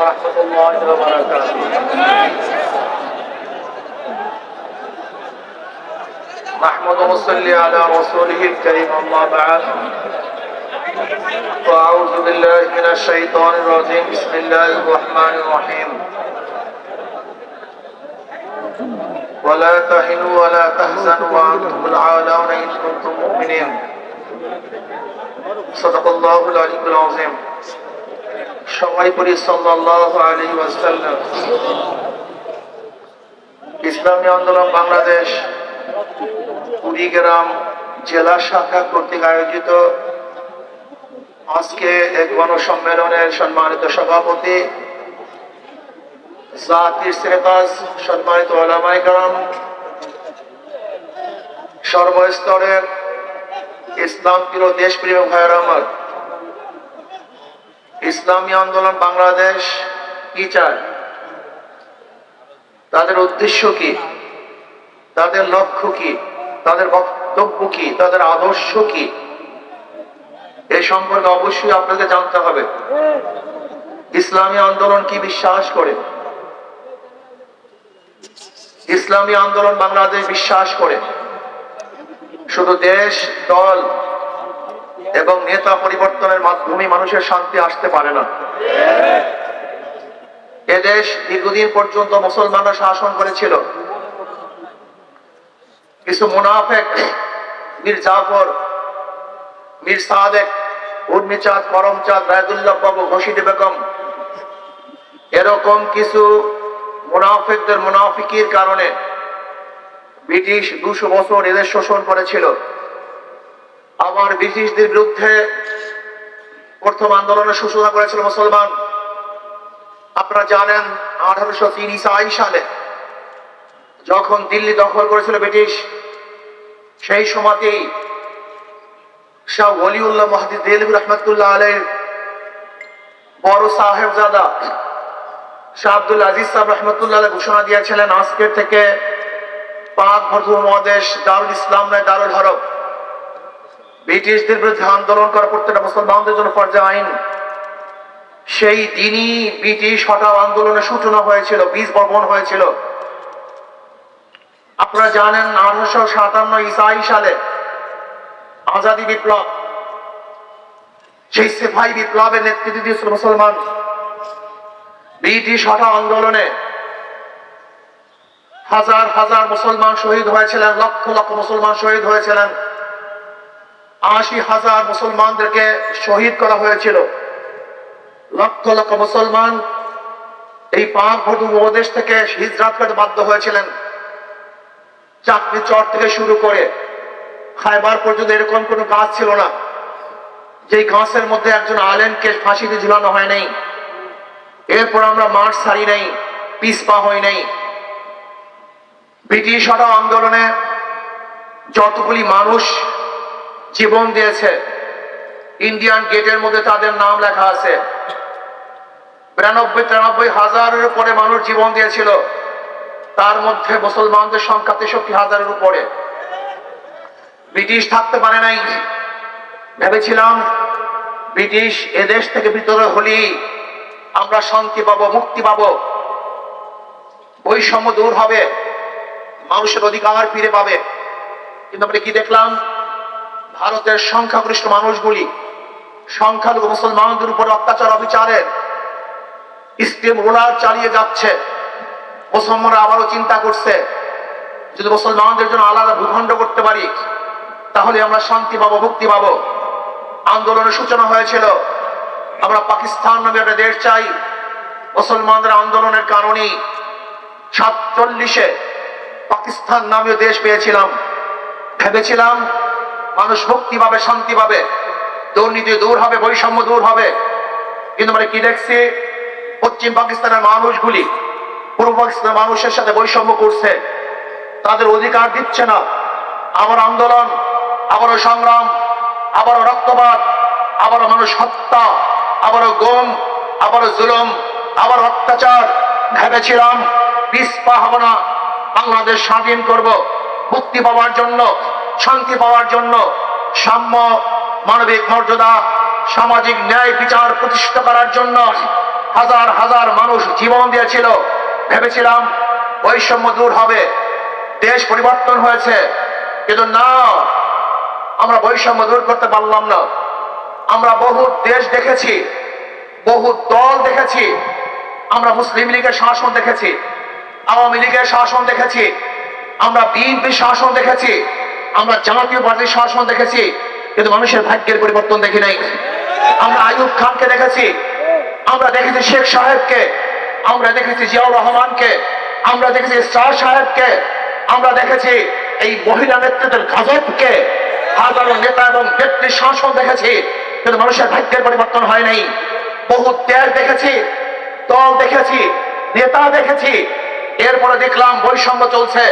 ورحمة الله وبركاته. محمد وصلي على رسوله الكريم أما بعد. فأعوذ بالله من الشيطان الرجيم. بسم الله الرحمن الرحيم. ولا تهنوا ولا تحزنوا وأنتم العالون إن كنتم مؤمنين. صدق الله العلي العظيم. সবাই আলাইহি ওয়াসাল্লাম। ইসলামী আন্দোলন বাংলাদেশ, কুড়িগ্রাম জেলা শাখা কর্তৃক আয়োজিত আজকে এক গণসম্মেলনের সম্মানিত সভাপতি, জাতির শ্রেতাজ সম্মানিত ওলামাই সর্বস্তরের ইসলাম প্রিয় দেশপ্রিয় ভাইয়ের আমার। ইসলামী আন্দোলন বাংলাদেশ কি চায়? তাদের উদ্দেশ্য কি? তাদের লক্ষ্য কি? তাদের বক্তব্য কি? তাদের আদর্শ কি? এই সম্পর্কে অবশ্যই আপনাকে জানতে হবে। ইসলামী আন্দোলন কি বিশ্বাস করে? ইসলামী আন্দোলন বাংলাদেশ বিশ্বাস করে। শুধু দেশ, দল এবং নেতা পরিবর্তনের মাধ্যমে মানুষের শান্তি আসতে পারে না। এদেশ দীর্ঘদিন পর্যন্ত মুসলমানরা শাসন করেছিল। কিছু মুনাফেক, মীর জাফর, মীর সাদেক, উর্মিচাঁদ, করমচাঁদ, রায়দুল্লাহ বাবু, ঘোষিদি বেগম, এরকম কিছু মুনাফেকদের, মুনাফিকির কারণে ব্রিটিশ দুশো বছর এদের শোষণ করেছিল। আবার ব্রিটিশদের বিরুদ্ধে প্রথম আন্দোলনের সূচনা করেছিল মুসলমান। আপনারা জানেন আঠারোশো তিরিশ সালে যখন দিল্লি দখল করেছিল ব্রিটিশ, সেই সময়তেই শাহ ওলিউল্লাহ মাহদিদ দেলবি রহমতুল্লাহ আলের বড় সাহেবজাদা শাহ আব্দুল আজিজ সাহেব রহমতুল্লাহ ঘোষণা দিয়েছিলেন, আজকের থেকে পাক ভরপুর মহাদেশ দারুল ইসলাম নয় দারুল হরব ব্রিটিশদের বিরুদ্ধে আন্দোলন করা প্রত্যেকটা মুসলমানদের জন্য পর্যায়ে আইন। সেই দিনই ব্রিটিশ হটাও আন্দোলনের সূচনা হয়েছিল, বীজ বপন হয়েছিল। আপনারা জানেন আঠারোশো সাতান্ন ইসাই সালে আজাদি বিপ্লব, সেই সেফাই বিপ্লবের নেতৃত্ব দিয়েছিল মুসলমান। ব্রিটিশ হটাও আন্দোলনে হাজার হাজার মুসলমান শহীদ হয়েছিলেন, লক্ষ লক্ষ মুসলমান শহীদ হয়েছিলেন। আশি হাজার মুসলমানদেরকে শহীদ করা হয়েছিল। লক্ষ লক্ষ মুসলমান এই পাক উপদেশ থেকে হিজরাত করতে বাধ্য হয়েছিলেন। চাকরি চর থেকে শুরু করে খাইবার পর্যন্ত এরকম কোনো কাজ ছিল না, যেই গাছের মধ্যে একজন আলেমকে ফাঁসিতে ঝুলানো হয় নাই, এরপর আমরা মাঠ সারি নাই পিসপা হই নাই। ব্রিটিশ আন্দোলনে যতগুলি মানুষ জীবন দিয়েছে। ইন্ডিয়ান গেটের মধ্যে তাদের নাম লেখা আছে। বিরানব্বই, তিরানব্বই হাজারের উপরে মানুষ জীবন দিয়েছিল। তার মধ্যে মুসলমানদের সংখ্যা তেষট্টি হাজারের উপরে। ব্রিটিশ থাকতে পারে নাই। ভেবেছিলাম ব্রিটিশ এদেশ থেকে ভিতরে হলি আমরা শান্তি পাবো, মুক্তি পাবো। বৈষম্য দূর হবে। মানুষের অধিকার ফিরে পাবে। কিন্তু আমরা কি দেখলাম? ভারতের সংখ্যাগরিষ্ঠ মানুষগুলি, সংখ্যালঘু মুসলমানদের উপর অত্যাচার, অবিচারের স্টিম রোলার চালিয়ে যাচ্ছে। মুসলমানরা আবারও চিন্তা করছে, যদি মুসলমানদের জন্য আলাদা ভূখণ্ড করতে পারি, তাহলে আমরা শান্তি পাবো, মুক্তি পাবো। আন্দোলনের সূচনা হয়েছিল, আমরা পাকিস্তান নামে একটা দেশ চাই। মুসলমানদের আন্দোলনের কারণেই সাতচল্লিশে পাকিস্তান নামীয় দেশ পেয়েছিলাম। ভেবেছিলাম মানুষ মুক্তি পাবে, শান্তি পাবে। দুর্নীতি দূর হবে, বৈষম্য দূর হবে। কিন্তু মানে কি দেখছি? পশ্চিম পাকিস্তানের মানুষগুলি, পূর্ব পাকিস্তানের মানুষের সাথে বৈষম্য করছে। তাদের অধিকার দিচ্ছে না। আবার আন্দোলন, আবারও সংগ্রাম, আবারও রক্তপাত, আবারও মানুষ হত্যা, আবারও গম, আবারও জুলুম, আবার অত্যাচার। ভেবেছিলাম পিসপা হব না। বাংলাদেশ স্বাধীন করব, মুক্তি পাওয়ার জন্য শান্তি পাওয়ার জন্য সাম্য মানবিক মর্যাদা, সামাজিক ন্যায় বিচার প্রতিষ্ঠা করার জন্য হাজার হাজার মানুষ জীবন দিয়েছিল। ভেবেছিলাম বৈষম্য দূর হবে, দেশ পরিবর্তন হয়েছে। কিন্তু না, আমরা বৈষম্য দূর করতে পারলাম না। আমরা বহু দেশ দেখেছি, বহু দল দেখেছি। আমরা মুসলিম লীগের শাসন দেখেছি, আওয়ামী লীগের শাসন দেখেছি। আমরা বিএনপি শাসন দেখেছি। আমরা জাতীয় পার্টির শাসন দেখেছি, কিন্তু মানুষের ভাগ্যের পরিবর্তন দেখি নাই। আমরা আইয়ুব খানকে দেখেছি, আমরা দেখেছি শেখ সাহেবকে, আমরা দেখেছি জিয়াউর রহমানকে, আমরা দেখেছি শাহ সাহেবকে, আমরা দেখেছি এই মহিলা নেতৃত্বের গাজবকে। হাজারো নেতা এবং ব্যক্তির শাসন দেখেছি, কিন্তু মানুষের ভাগ্যের পরিবর্তন হয় নাই। বহু ত্যাগ দেখেছি, দল দেখেছি, নেতা দেখেছি। এরপরে দেখলাম বৈষম্য চলছে।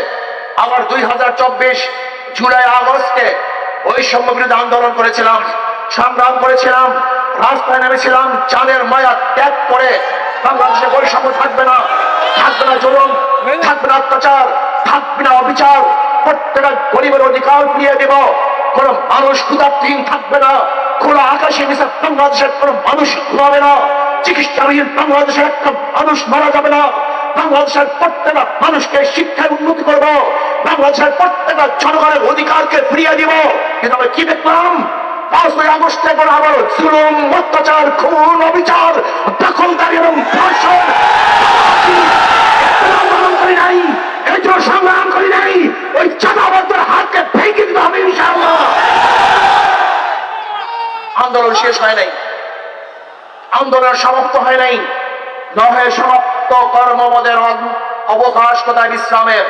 আবার দুই হাজার চব্বিশ জুলাই আগস্টে বৈষম্য বিরুদ্ধে আন্দোলন করেছিলাম সংগ্রাম করেছিলাম রাস্তায় নেমেছিলাম চাঁদের মায়া ত্যাগ করে বাংলাদেশে বৈষম্য থাকবে না থাকবে না জুলুম থাকবে না অত্যাচার থাকবে না অবিচার প্রত্যেকটা গরিবের অধিকার ফিরিয়ে দেব। কোন মানুষ ক্ষুদার্থহীন থাকবে না খোলা আকাশে মিশে বাংলাদেশের কোন মানুষ ঘুমাবে না চিকিৎসাবিহীন বাংলাদেশের একটা মানুষ মারা যাবে না বাংলাদেশের প্রত্যেকটা মানুষকে শিক্ষায় উন্নতি করব। বাংলাদেশের প্রত্যেকটা জনগণের অধিকারকে ফিরিয়ে দিব। কিন্তু আমি কি দেখলাম? পাঁচই আগস্টে পর আবার জুলুম অত্যাচার, খুন, অবিচার, দখলদারি এবং করি সংগ্রাম করি নাই। ওই হাতকে দিতে হবে আন্দোলন শেষ হয় নাই। আন্দোলন সমাপ্ত হয় নাই। নহে সমাপ্ত কর্মমদের অব- অবকাশ কোথায় বিশ্রামের?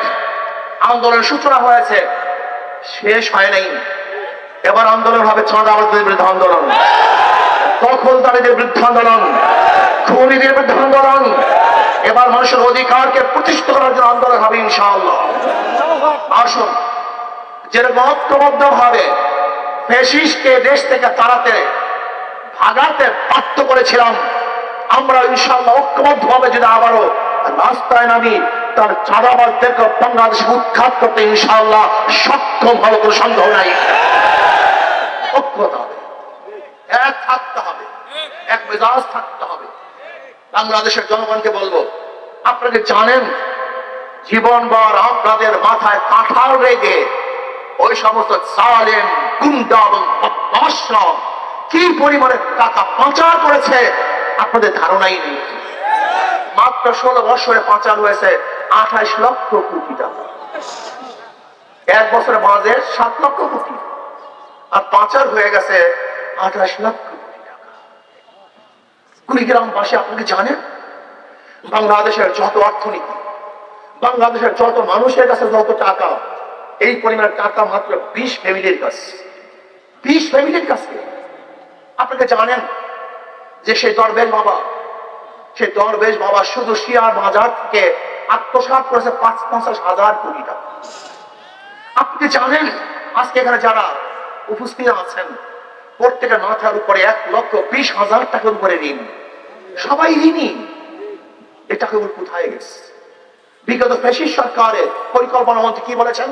আন্দোলন সূচনা হয়েছে। শেষ হয় নাই। এবার আন্দোলন হবে চাঁদাবাদের বিরুদ্ধে আন্দোলন। দখলদারীদের বিরুদ্ধে আন্দোলন। খুনিদের বিরুদ্ধে আন্দোলন। এবার মানুষের অধিকারকে প্রতিষ্ঠিত করার জন্য আন্দোলন হবে ইনশাআল্লাহ। আসুন, যেরকম ঐক্যবদ্ধ ভাবে ফেসিসকে দেশ থেকে তাড়াতে, ভাগাতে বাধ্য করেছিলাম, আমরা ইনশাল্লাহ ঐক্যবদ্ধ ভাবে যদি আবারও রাস্তায় নামি, তার চাঁদাবাজদেরকে বাংলাদেশে উৎখাত করতে সক্ষম হবে কোনো সন্দেহ নাই। থাকতে হবে। এক মেজাজ থাকতে হবে। বাংলাদেশের জনগণকে বলব আপনাকে জানেন জীবনভর আপনাদের মাথায় কাঁঠাল রেগে ওই সমস্ত সালেম, গুন্ডা এবং কি পরিমাণে টাকা পাচার করেছে, আপনাদের ধারণাই নেই। মাত্র ষোলো বছরে পাচার হয়েছে আঠাইশ লক্ষ কোটি টাকা। এক বছরে বাজে সাত লক্ষ কোটি। আর পাচার হয়ে গেছে আঠাশ লক্ষ কোটি টাকা। কুড়িগ্রামবাসী আপনাকে জানেন? বাংলাদেশের যত অর্থনীতি, বাংলাদেশের যত মানুষের কাছে যত টাকা, এই পরিমাণ টাকা মাত্র বিশ ফ্যামিলির কাছে। বিশ ফ্যামিলির কাছে। আপনাকে জানেন যে সেই দরবেশ বাবা সেই দরবেশ বাবা, শুধু শিয়ার বাজার থেকে আত্মসাৎ করেছে পাঁচ পঞ্চাশ হাজার কোটি টাকা। আপনি জানেন, আজকে এখানে যারা উপস্থিত আছেন প্রত্যেকের মাথার উপরে এক লক্ষ বিশ হাজার টাকার উপরে ঋণ। সবাই ঋণী। এটা টাকাগুলো কোথায় গেছে? বিগত ফেসিস সরকারের পরিকল্পনা মন্ত্রী কি বলেছেন?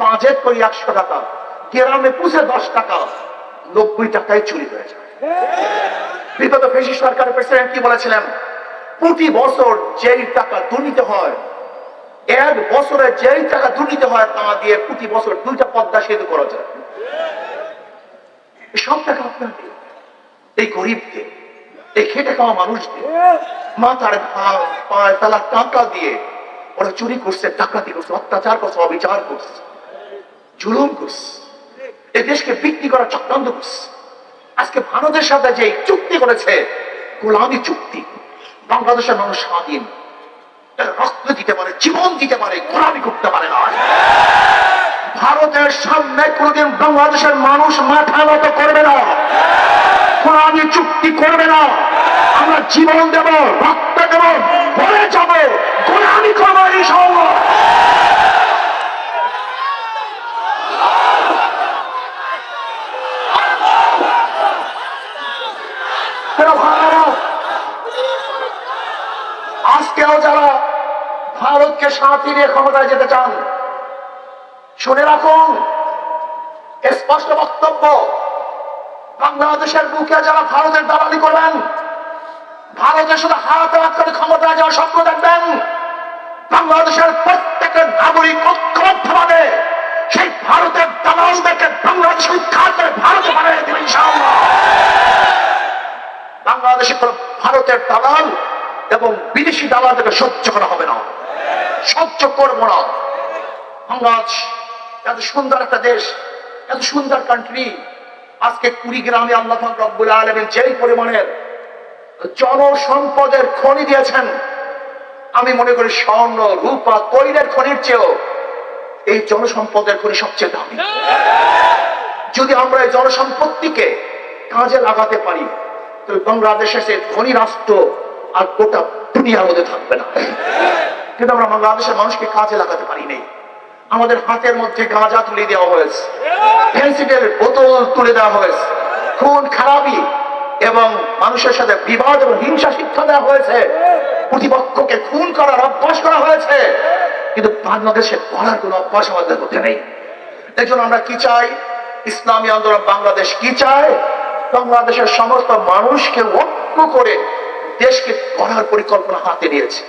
বাজেট করি একশো টাকা, গ্রামে পুষে দশ টাকা, নব্বই টাকায় চুরি হয়ে যায়। বিগত ফেসিস সরকারের প্রেসিডেন্ট কি বলেছিলেন? প্রতি বছর যেই টাকা দুর্নীতি হয়, এক বছরে যেই টাকা দুর্নীতি হয়, তা দিয়ে প্রতি বছর দুইটা পদ্মা সেতু করা যায়। সব টাকা আপনাকে, এই গরিবকে, এই খেটে খাওয়া মানুষকে মাথার পায়ে তালা, টাকা দিয়ে ওরা চুরি করছে, ডাকাতি করছে, অত্যাচার করছে, অবিচার করছে, জুলুম করছে এই দেশকে বিক্রি করার চক্রান্ত করছে। আজকে ভারতের সাথে যে চুক্তি করেছে, গোলামি চুক্তি, বাংলাদেশের মানুষ স্বাধীন। রক্ত দিতে পারে, জীবন দিতে পারে, গোলামি করতে পারে না। ভারতের সামনে কোনোদিন বাংলাদেশের মানুষ মাথা নত করবে না। কোরআনী চুক্তি করবে না। আমরা জীবন দেব, রক্ত দেব, বলে যাব কোরআনী করব ইনশাআল্লাহ প্রিয় ভাইরা, আজকেও যারা ভারতকে সাথী নিয়ে ক্ষমতায় যেতে চান শুনে রাখুন স্পষ্ট বক্তব্য বাংলাদেশের বুকে যারা ভারতের দালালি করবেন ভারতের শুধু হাত হাত করে ক্ষমতায় যাওয়ার স্বপ্ন দেখবেন বাংলাদেশের প্রত্যেকের নাগরিক ঐক্যবদ্ধভাবে সেই ভারতের দালালদেরকে বাংলাদেশ উদ্ধার করে ভারতে বানিয়ে দেবে ইনশাআল্লাহ বাংলাদেশে কোনো ভারতের দালাল এবং বিদেশি দালালদেরকে সহ্য করা হবে না। সহ্য করব না। বাংলাদেশ এত সুন্দর একটা দেশ এত সুন্দর কান্ট্রি আজকে কুড়িগ্রামে আল্লাহ রব্বুল আলমীর যেই পরিমাণের জনসম্পদের খনি দিয়েছেন আমি মনে করি স্বর্ণ রূপা তৈলের খনির চেয়েও এই জনসম্পদের খনি সবচেয়ে দামি। যদি আমরা এই জনসম্পত্তিকে কাজে লাগাতে পারি তবে বাংলাদেশের সে ধনী রাষ্ট্র আর গোটা দুনিয়ার মধ্যে থাকবে না। কিন্তু আমরা বাংলাদেশের মানুষকে কাজে লাগাতে আমাদের হাতের মধ্যে গাঁজা তুলে দেওয়া হয়েছে। ফেন্সিডের বোতল তুলে দেওয়া হয়েছে। খুন, খারাপি এবং মানুষের সাথে বিবাদ এবং হিংসা শিক্ষা দেওয়া হয়েছে। প্রতিপক্ষকে খুন করার অভ্যাস করা হয়েছে। কিন্তু বাংলাদেশে করার কোনো অভ্যাস আমাদের মধ্যে নেই। আমরা কি চাই? ইসলামী আন্দোলন বাংলাদেশ কি চায়? বাংলাদেশের সমস্ত মানুষকে ঐক্য করে দেশকে গড়ার পরিকল্পনা হাতে নিয়েছে।